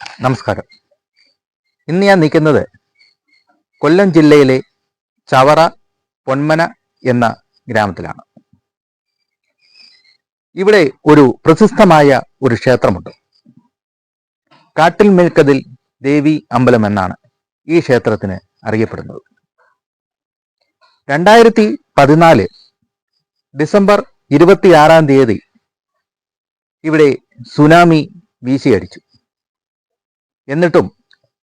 നമസ്കാരം. ഇന്ന് ഞാൻ നിൽക്കുന്നത് കൊല്ലം ജില്ലയിലെ ചവറ പൊന്മന എന്ന ഗ്രാമത്തിലാണ്. ഇവിടെ ഒരു പ്രശസ്തമായ ഒരു ക്ഷേത്രമുണ്ട്. കാട്ടിൽ മേൽക്കതിൽ ദേവി അമ്പലം എന്നാണ് ഈ ക്ഷേത്രത്തിന് അറിയപ്പെടുന്നത്. രണ്ടായിരത്തി പതിനാല് ഡിസംബർ ഇരുപത്തിയാറാം തീയതി ഇവിടെ സുനാമി വീശിയടിച്ചു. എന്നിട്ടും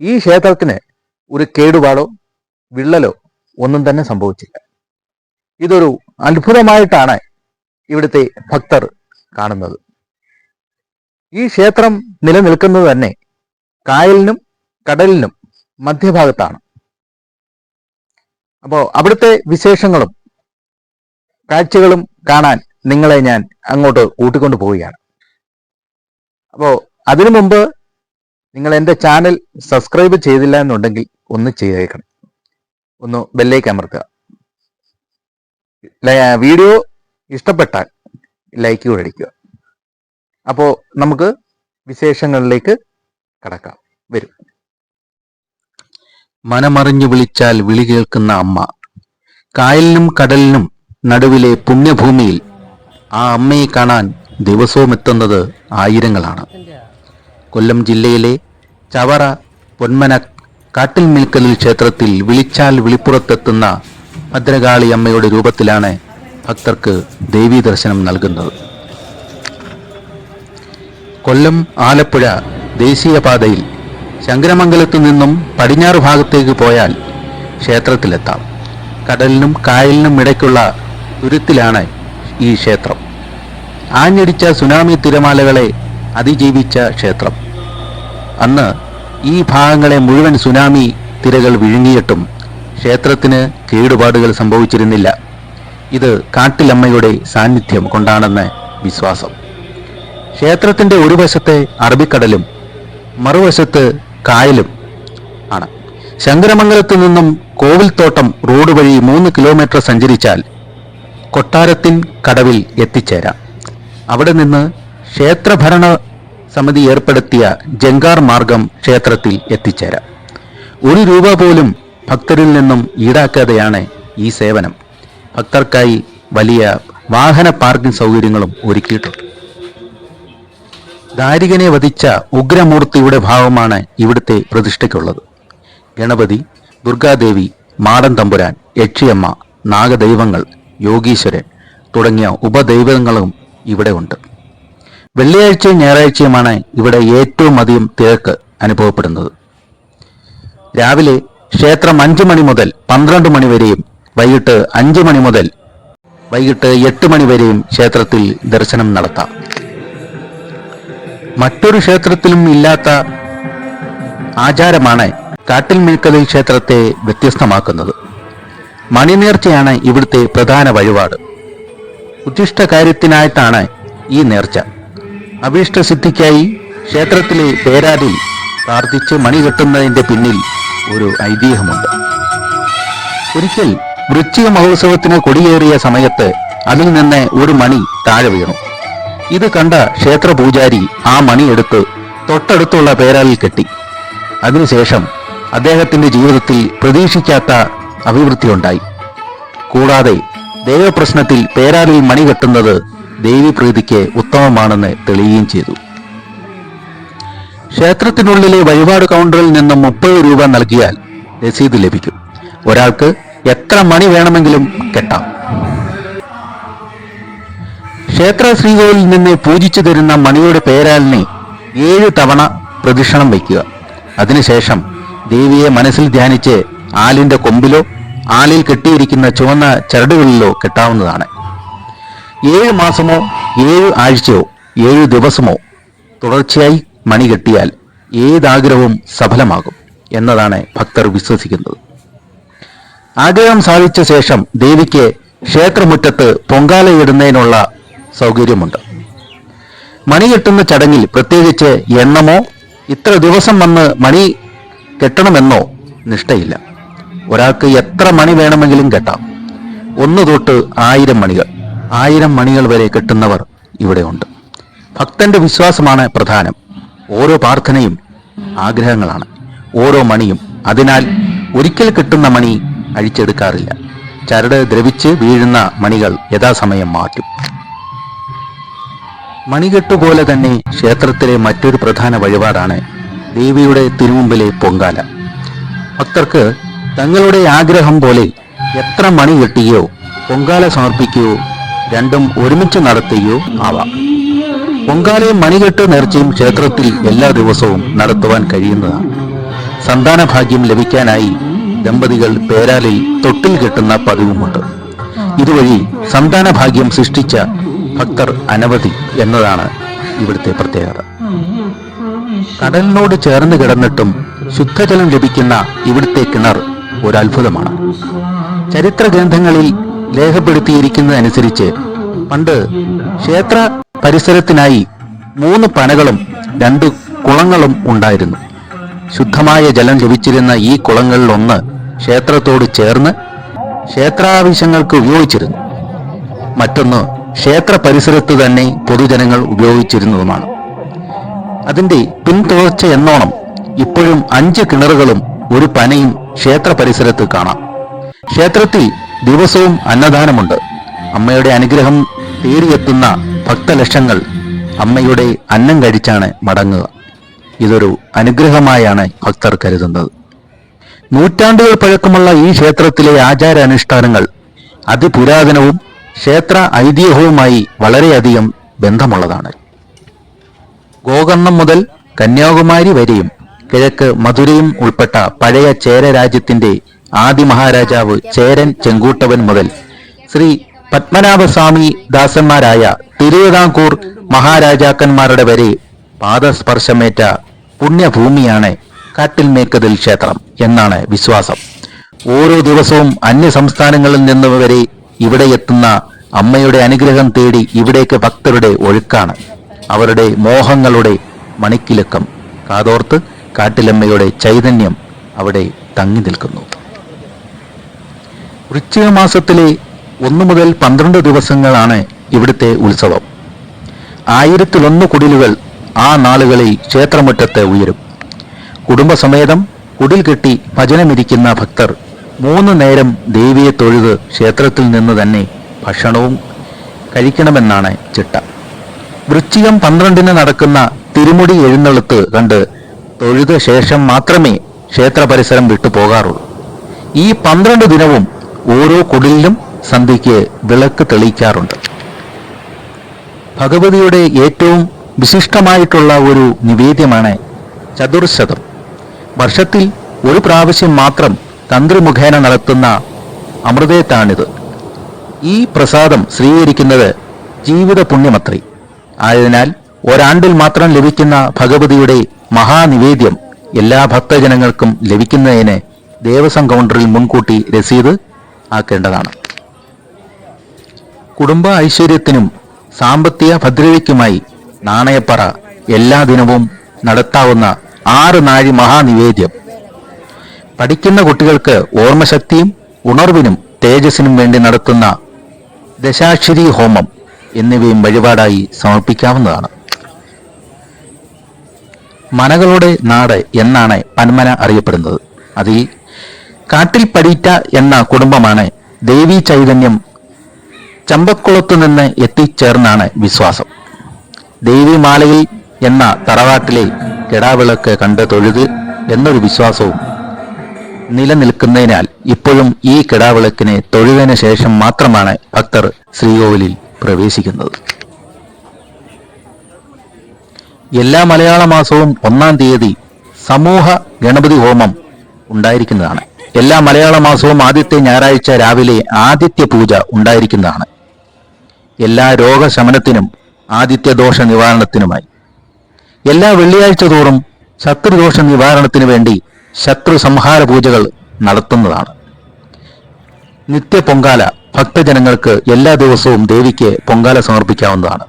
ഈ ക്ഷേത്രത്തിന് ഒരു കേടുപാടോ വിള്ളലോ ഒന്നും തന്നെ സംഭവിച്ചില്ല. ഇതൊരു അത്ഭുതമായിട്ടാണ് ഇവിടുത്തെ ഭക്തർ കാണുന്നത്. ഈ ക്ഷേത്രം നിലനിൽക്കുന്നത് തന്നെ കായലിനും കടലിനും മധ്യഭാഗത്താണ്. അപ്പോൾ അവിടുത്തെ വിശേഷങ്ങളും കാഴ്ചകളും കാണാൻ നിങ്ങളെ ഞാൻ അങ്ങോട്ട് കൂട്ടിക്കൊണ്ടു പോവുകയാണ് അപ്പോൾ അതിനു മുമ്പ് നിങ്ങൾ എന്റെ ചാനൽ സബ്സ്ക്രൈബ് ചെയ്തില്ല എന്നുണ്ടെങ്കിൽ ഒന്ന് ചെയ്തേക്കണം. ഒന്ന് ബെല്ലേക്ക് അമർത്തുക. വീഡിയോ ഇഷ്ടപ്പെട്ടാൽ ലൈക്ക് കൂടെ അടിക്കുക. അപ്പോൾ നമുക്ക് വിശേഷങ്ങളിലേക്ക് കടക്കാം. വരും. മനമറിഞ്ഞു വിളിച്ചാൽ വിളി കേൾക്കുന്ന അമ്മ. കായലിനും കടലിനും നടുവിലെ പുണ്യഭൂമിയിൽ ആ അമ്മയെ കാണാൻ ദിവസവും എത്തുന്നത് ആയിരങ്ങളാണ്. കൊല്ലം ജില്ലയിലെ ചവറ പൊന്മന കാട്ടിൽ മിൽക്കലിൽ ക്ഷേത്രത്തിൽ വിളിച്ചാൽ വിളിപ്പുറത്തെത്തുന്ന ഭദ്രകാളി അമ്മയുടെ രൂപത്തിലാണ് ഭക്തർക്ക് ദേവീ ദർശനം നൽകുന്നത്. കൊല്ലം ആലപ്പുഴ ദേശീയപാതയിൽ ശങ്കരമംഗലത്തു നിന്നും പടിഞ്ഞാറ് ഭാഗത്തേക്ക് പോയാൽ ക്ഷേത്രത്തിലെത്താം. കടലിനും കായലിനും ഇടയ്ക്കുള്ള തുരുത്തിലാണ് ഈ ക്ഷേത്രം. ആഞ്ഞടിച്ച സുനാമി തിരമാലകളെ അതിജീവിച്ച ക്ഷേത്രം. അന്ന് ഈ ഭാഗങ്ങളെ മുഴുവൻ സുനാമി തിരകൾ വിഴുങ്ങിയിട്ടും ക്ഷേത്രത്തിന് കേടുപാടുകൾ സംഭവിച്ചിരുന്നില്ല. ഇത് കാട്ടിലമ്മയുടെ സാന്നിധ്യം കൊണ്ടാണെന്ന് വിശ്വാസം. ക്ഷേത്രത്തിന്റെ ഒരു വശത്തെ അറബിക്കടലും മറുവശത്ത് കായലും ആണ്. ശങ്കരമംഗലത്തു നിന്നും കോവിൽത്തോട്ടം റോഡ് വഴി മൂന്ന് കിലോമീറ്റർ സഞ്ചരിച്ചാൽ കൊട്ടാരത്തിൻ കടവിൽ എത്തിച്ചേരാം. അവിടെ നിന്ന് ക്ഷേത്രഭരണ സമിതി ഏർപ്പെടുത്തിയ ജങ്കാർ മാർഗം ക്ഷേത്രത്തിൽ എത്തിച്ചേരാം. ഒരു രൂപ പോലും ഭക്തരിൽ നിന്നും ഈടാക്കാതെയാണ് ഈ സേവനം. ഭക്തർക്കായി വലിയ വാഹന പാർക്കിംഗ് സൗകര്യങ്ങളും ഒരുക്കിയിട്ടുണ്ട്. ദാരികനെ വധിച്ച ഉഗ്രമൂർത്തിയുടെ ഭാവമാണ് ഇവിടുത്തെ പ്രതിഷ്ഠയ്ക്കുള്ളത്. ഗണപതി ദുർഗാദേവി മാടൻ തമ്പുരാൻ യക്ഷിയമ്മ നാഗദൈവങ്ങൾ യോഗീശ്വരൻ തുടങ്ങിയ ഉപദൈവങ്ങളും ഇവിടെ ഉണ്ട്. വെള്ളിയാഴ്ചയും ഞായറാഴ്ചയുമാണ് ഇവിടെ ഏറ്റവും അധികം തിരക്ക് അനുഭവപ്പെടുന്നത്. രാവിലെ ക്ഷേത്രം അഞ്ചു മണി മുതൽ പന്ത്രണ്ട് മണി വരെയും വൈകിട്ട് അഞ്ചു മണി മുതൽ വൈകിട്ട് എട്ട് മണി വരെയും ക്ഷേത്രത്തിൽ ദർശനം നടത്താം. മറ്റൊരു ക്ഷേത്രത്തിലും ഇല്ലാത്ത ആചാരമാണ് കാട്ടിൽ മേൽക്കലിൽ ക്ഷേത്രത്തെ വ്യത്യസ്തമാക്കുന്നത്. മണിനേർച്ചയാണ് ഇവിടുത്തെ പ്രധാന വഴിപാട്. ഉദ്ദിഷ്ട കാര്യത്തിനായിട്ടാണ് ഈ നേർച്ച. അഭീഷ്ടസിദ്ധിക്കായി ക്ഷേത്രത്തിലെ പേരാടിൽ പ്രാർത്ഥിച്ച് മണി കെട്ടുന്നതിന്റെ പിന്നിൽ ഒരു ഐതിഹ്യമുണ്ട്. ഒരിക്കൽ വൃശ്ചിക മഹോത്സവത്തിന് കൊടിയേറിയ സമയത്ത് അതിൽ നിന്ന് ഒരു മണി താഴെ വീണു. ഇത് കണ്ട ക്ഷേത്ര പൂജാരി ആ മണി എടുത്ത് തൊട്ടടുത്തുള്ള പേരാലിൽ കെട്ടി. അതിനുശേഷം അദ്ദേഹത്തിന്റെ ജീവിതത്തിൽ പ്രതീക്ഷിക്കാത്ത അഭിവൃദ്ധിയുണ്ടായി കൂടാതെ ദേവപ്രശ്നത്തിൽ പേരാലിൽ മണി കെട്ടുന്നത് ദേവീപ്രീതിക്ക് ഉത്തമമാണെന്ന് തെളിയുകയും ചെയ്തു. ക്ഷേത്രത്തിനുള്ളിലെ വഴിപാട് കൗണ്ടറിൽ നിന്നും മുപ്പത് രൂപ നൽകിയാൽ രസീത് ലഭിക്കും. ഒരാൾക്ക് എത്ര മണി വേണമെങ്കിലും കെട്ടാം. ക്ഷേത്ര ശ്രീകോവിലിൽ നിന്ന് പൂജിച്ചു തരുന്ന മണിയുടെ പേരാലിനെ ഏഴ് തവണ പ്രദക്ഷിണം വയ്ക്കുക. അതിനുശേഷം ദേവിയെ മനസ്സിൽ ധ്യാനിച്ച് ആലിന്റെ കൊമ്പിലോ ആലിൽ കെട്ടിയിരിക്കുന്ന ചുവന്ന ചരടുകളിലോ കെട്ടാവുന്നതാണ്. ഏഴ് മാസമോ ഏഴ് ആഴ്ചയോ ഏഴ് ദിവസമോ തുടർച്ചയായി മണി കെട്ടിയാൽ ഏതാഗ്രഹവും സഫലമാകും എന്നതാണ് ഭക്തർ വിശ്വസിക്കുന്നത്. ആഗ്രഹം സാധിച്ച ശേഷം ദേവിക്ക് ക്ഷേത്രമുറ്റത്ത് പൊങ്കാലയിടുന്നതിനുള്ള സൗകര്യമുണ്ട്. മണി കെട്ടുന്ന ചടങ്ങിൽ പ്രത്യേകിച്ച് എണ്ണമോ ഇത്ര ദിവസം വന്ന് മണി കെട്ടണമെന്നോ നിഷ്ഠയില്ല. ഒരാൾക്ക് എത്ര മണി വേണമെങ്കിലും കെട്ടാം. ഒന്ന് തൊട്ട് ആയിരം മണികൾ. ആയിരം മണികൾ വരെ കെട്ടുന്നവർ ഇവിടെയുണ്ട് ഭക്തന്റെ വിശ്വാസമാണ് പ്രധാനം. ഓരോ പ്രാർത്ഥനയും ആഗ്രഹങ്ങളാണ്. ഓരോ മണിയും. അതിനാൽ ഒരിക്കൽ കിട്ടുന്ന മണി അഴിച്ചെടുക്കാറില്ല. ചരട് ദ്രവിച്ച് വീഴുന്ന മണികൾ യഥാസമയം മാറ്റും. മണികെട്ടുപോലെ തന്നെ ക്ഷേത്രത്തിലെ മറ്റൊരു പ്രധാന വഴിപാടാണ് ദേവിയുടെ തിരുമുമ്പിലെ പൊങ്കാല. ഭക്തർക്ക് തങ്ങളുടെ ആഗ്രഹം പോലെ എത്ര മണി കെട്ടിയോ പൊങ്കാല സമർപ്പിക്കുകയോ രണ്ടും ഒരുമിച്ച് നടത്തുകയോ ആവാം. പൊങ്കാലയും മണികെട്ട് നേർച്ചയും ക്ഷേത്രത്തിൽ എല്ലാ ദിവസവും നടത്തുവാൻ കഴിയുന്നതാണ്. സന്താന ഭാഗ്യം ലഭിക്കാനായി ദമ്പതികൾ പേരാലിൽ തൊട്ടിൽ കെട്ടുന്ന പതിവുമുണ്ട്. ഇതുവഴി സന്താന ഭാഗ്യം സൃഷ്ടിച്ച ഭക്തർ അനവധി എന്നതാണ് ഇവിടുത്തെ പ്രത്യേകത. കടലിനോട് ചേർന്ന് കിടന്നിട്ടും ശുദ്ധജലം ലഭിക്കുന്ന ഇവിടുത്തെ കിണർ ഒരത്ഭുതമാണ്. ചരിത്ര ഗ്രന്ഥങ്ങളിൽ രേഖപ്പെടുത്തിയിരിക്കുന്നതനുസരിച്ച് പണ്ട് ക്ഷേത്ര പരിസരത്തിനായി മൂന്ന് പനകളും രണ്ട് കുളങ്ങളും ഉണ്ടായിരുന്നു. ശുദ്ധമായ ജലം ലഭിച്ചിരുന്ന ഈ കുളങ്ങളിലൊന്ന് ക്ഷേത്രത്തോട് ചേർന്ന് ക്ഷേത്രാവശ്യങ്ങൾക്ക് ഉപയോഗിച്ചിരുന്നു. മറ്റൊന്ന് ക്ഷേത്ര പരിസരത്ത് തന്നെ പൊതുജനങ്ങൾ ഉപയോഗിച്ചിരുന്നതുമാണ്. അതിന്റെ പിന്തുടർച്ച എന്നോണം ഇപ്പോഴും അഞ്ച് കിണറുകളും ഒരു പനയും ക്ഷേത്ര പരിസരത്ത് കാണാം. ക്ഷേത്രത്തിൽ ദിവസവും അന്നദാനമുണ്ട്. അമ്മയുടെ അനുഗ്രഹം തേടിയെത്തുന്ന ഭക്തലക്ഷങ്ങൾ അമ്മയുടെ അന്നം കഴിച്ചാണ് മടങ്ങുക. ഇതൊരു അനുഗ്രഹമായാണ് ഭക്തർ കരുതുന്നത്. നൂറ്റാണ്ടുകൾ പഴക്കമുള്ള ഈ ക്ഷേത്രത്തിലെ ആചാര അനുഷ്ഠാനങ്ങൾ അതിപുരാതനവും ക്ഷേത്ര ഐതിഹ്യവുമായി വളരെയധികം ബന്ധമുള്ളതാണ്. ഗോകർണം മുതൽ കന്യാകുമാരി വരെയും കിഴക്ക് മധുരയും ഉൾപ്പെട്ട പഴയ ചേര രാജ്യത്തിന്റെ ആദി മഹാരാജാവ് ചേരൻ ചെങ്കൂട്ടവൻ മുതൽ. ശ്രീ പത്മനാഭസ്വാമി ദാസന്മാരായ തിരുവിതാംകൂർ മഹാരാജാക്കന്മാരുടെ വരെ പാദസ്പർശമേറ്റ പുണ്യഭൂമിയാണ് കാട്ടിൽമേക്കതിൽ ക്ഷേത്രം എന്നാണ് വിശ്വാസം. ഓരോ ദിവസവും അന്യ സംസ്ഥാനങ്ങളിൽ നിന്ന് വരെ ഇവിടെ എത്തുന്ന അമ്മയുടെ അനുഗ്രഹം തേടി ഇവിടേക്ക് ഭക്തരുടെ ഒഴുക്കാണ്. അവരുടെ മോഹങ്ങളുടെ മണിക്കിലക്കം. കാതോർത്ത് കാട്ടിലമ്മയുടെ ചൈതന്യം അവിടെ തങ്ങി നിൽക്കുന്നു. വൃശ്ചിക മാസത്തിലെ ഒന്നു മുതൽ പന്ത്രണ്ട് ദിവസങ്ങളാണ് ഇവിടുത്തെ ഉത്സവം. ആയിരത്തിലൊന്ന് കുടിലുകൾ ആ നാളുകളിൽ ക്ഷേത്രമുറ്റത്ത് ഉയരും. കുടുംബസമേതം കുടിൽ കെട്ടി ഭജനമിരിക്കുന്ന ഭക്തർ മൂന്ന് നേരം ദേവിയെ തൊഴുത് ക്ഷേത്രത്തിൽ നിന്ന് തന്നെ ഭക്ഷണവും കഴിക്കണമെന്നാണ് ചിട്ട. വൃശ്ചികം പന്ത്രണ്ടിന് നടക്കുന്ന തിരുമുടി എഴുന്നള്ളത്ത് കണ്ട് തൊഴുത ശേഷം മാത്രമേ ക്ഷേത്ര പരിസരം വിട്ടു പോകാറുള്ളൂ ഈ പന്ത്രണ്ട് ദിനവും ഓരോ കുടിലിലും സന്ധ്യയ്ക്ക് വിളക്ക് തെളിയിക്കാറുണ്ട്. ഭഗവതിയുടെ ഏറ്റവും വിശിഷ്ടമായിട്ടുള്ള ഒരു നിവേദ്യമാണ് ചതുർശതം. വർഷത്തിൽ ഒരു പ്രാവശ്യം മാത്രം തന്ത്രി മുഖേന നടത്തുന്ന അമൃതേത്താണിത്. ഈ പ്രസാദം സ്വീകരിക്കുന്നത് ജീവിത പുണ്യമത്രി ആയതിനാൽ ഒരാണ്ടിൽ മാത്രം ലഭിക്കുന്ന ഭഗവതിയുടെ മഹാനിവേദ്യം എല്ലാ ഭക്തജനങ്ങൾക്കും ലഭിക്കുന്നതിന് ദേവസ്വം കൗണ്ടറിൽ മുൻകൂട്ടി രസീത് ആക്കേണ്ടതാണ്. കുടുംബ ഐശ്വര്യത്തിനും സാമ്പത്തിക ഭദ്രതയ്ക്കുമായി നാണയപ്പറ എല്ലാ ദിനവും നടത്താവുന്ന ആറ് നാഴി മഹാനിവേദ്യം. പഠിക്കുന്ന കുട്ടികൾക്ക് ഓർമ്മശക്തിയും ഉണർവിനും തേജസ്സിനും വേണ്ടി നടത്തുന്ന ദശാക്ഷരി ഹോമം എന്നിവയും വഴിപാടായി സമർപ്പിക്കാവുന്നതാണ്. മനകളുടെ നാട് എന്നാണ് പന്മന അറിയപ്പെടുന്നത്. അതിൽ കാട്ടിൽ പടീറ്റ എന്ന കുടുംബമാണ് ദേവി ചൈതന്യം ചമ്പക്കുളത്തു നിന്ന് എത്തിച്ചേർന്നാണ് വിശ്വാസം. ദേവി ദേവിമാലയിൽ എന്ന തറവാട്ടിലെ കെടാവിളക്ക് കണ്ട് തൊഴുത് എന്നൊരു വിശ്വാസവും നിലനിൽക്കുന്നതിനാൽ ഇപ്പോഴും ഈ കിടാവിളക്കിനെ തൊഴുതിന് ശേഷം മാത്രമാണ് ഭക്തർ ശ്രീകോവിലിൽ പ്രവേശിക്കുന്നത്. എല്ലാ മലയാള മാസവും ഒന്നാം തീയതി സമൂഹ ഗണപതി ഹോമം ഉണ്ടായിരിക്കുന്നതാണ്. എല്ലാ മലയാള മാസവും ആദ്യത്തെ ഞായറാഴ്ച രാവിലെ ആദിത്യ പൂജ ഉണ്ടായിരിക്കുന്നതാണ്. എല്ലാ രോഗശമനത്തിനും ആദിത്യ ദോഷ നിവാരണത്തിനുമായി. എല്ലാ വെള്ളിയാഴ്ച തോറും ശത്രുദോഷ നിവാരണത്തിനു വേണ്ടി ശത്രു സംഹാര പൂജകൾ നടത്തുന്നതാണ്. നിത്യ പൊങ്കാല ഭക്തജനങ്ങൾക്ക് എല്ലാ ദിവസവും ദേവിക്ക് പൊങ്കാല സമർപ്പിക്കാവുന്നതാണ്.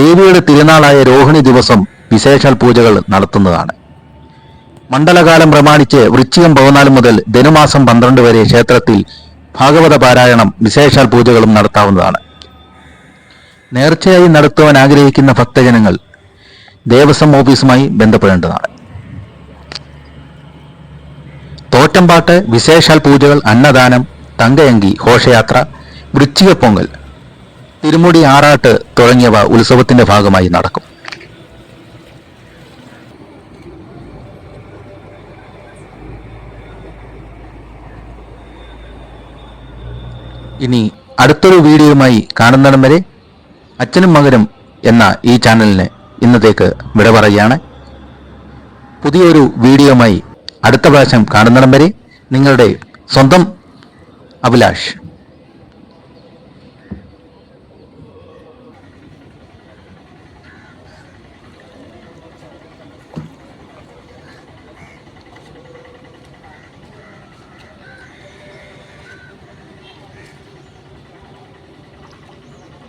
ദേവിയുടെ തിരുനാളായ രോഹിണി ദിവസം വിശേഷാൽ പൂജകൾ നടത്തുന്നതാണ്. മണ്ഡലകാലം പ്രമാണിച്ച് വൃശ്ചികം പതിനാല് മുതൽ ധനുമാസം പന്ത്രണ്ട് വരെ ക്ഷേത്രത്തിൽ ഭാഗവത പാരായണം വിശേഷാൽ പൂജകളും നടത്താവുന്നതാണ്. നേർച്ചയായി നടത്തുവാൻ ആഗ്രഹിക്കുന്ന ഭക്തജനങ്ങൾ ദേവസ്വം ഓഫീസുമായി ബന്ധപ്പെടേണ്ടതാണ്. തോറ്റമ്പാട്ട് വിശേഷാൽ പൂജകൾ അന്നദാനം തങ്കയങ്കി ഘോഷയാത്ര വൃശ്ചിക പൊങ്കൽ തിരുമുടി ആറാട്ട് തുടങ്ങിയവ ഉത്സവത്തിന്റെ ഭാഗമായി നടക്കും. ഇനി അടുത്തൊരു വീഡിയോയുമായി കാണുന്നിടം വരെ അച്ഛനും മകനും എന്ന ഈ ചാനലിന് ഇന്നത്തേക്ക് വിട പറയുകയാണ്. പുതിയൊരു വീഡിയോയുമായി അടുത്ത പ്രാവശ്യം കാണുന്നിടം വരെ നിങ്ങളുടെ സ്വന്തം അഭിലാഷ്.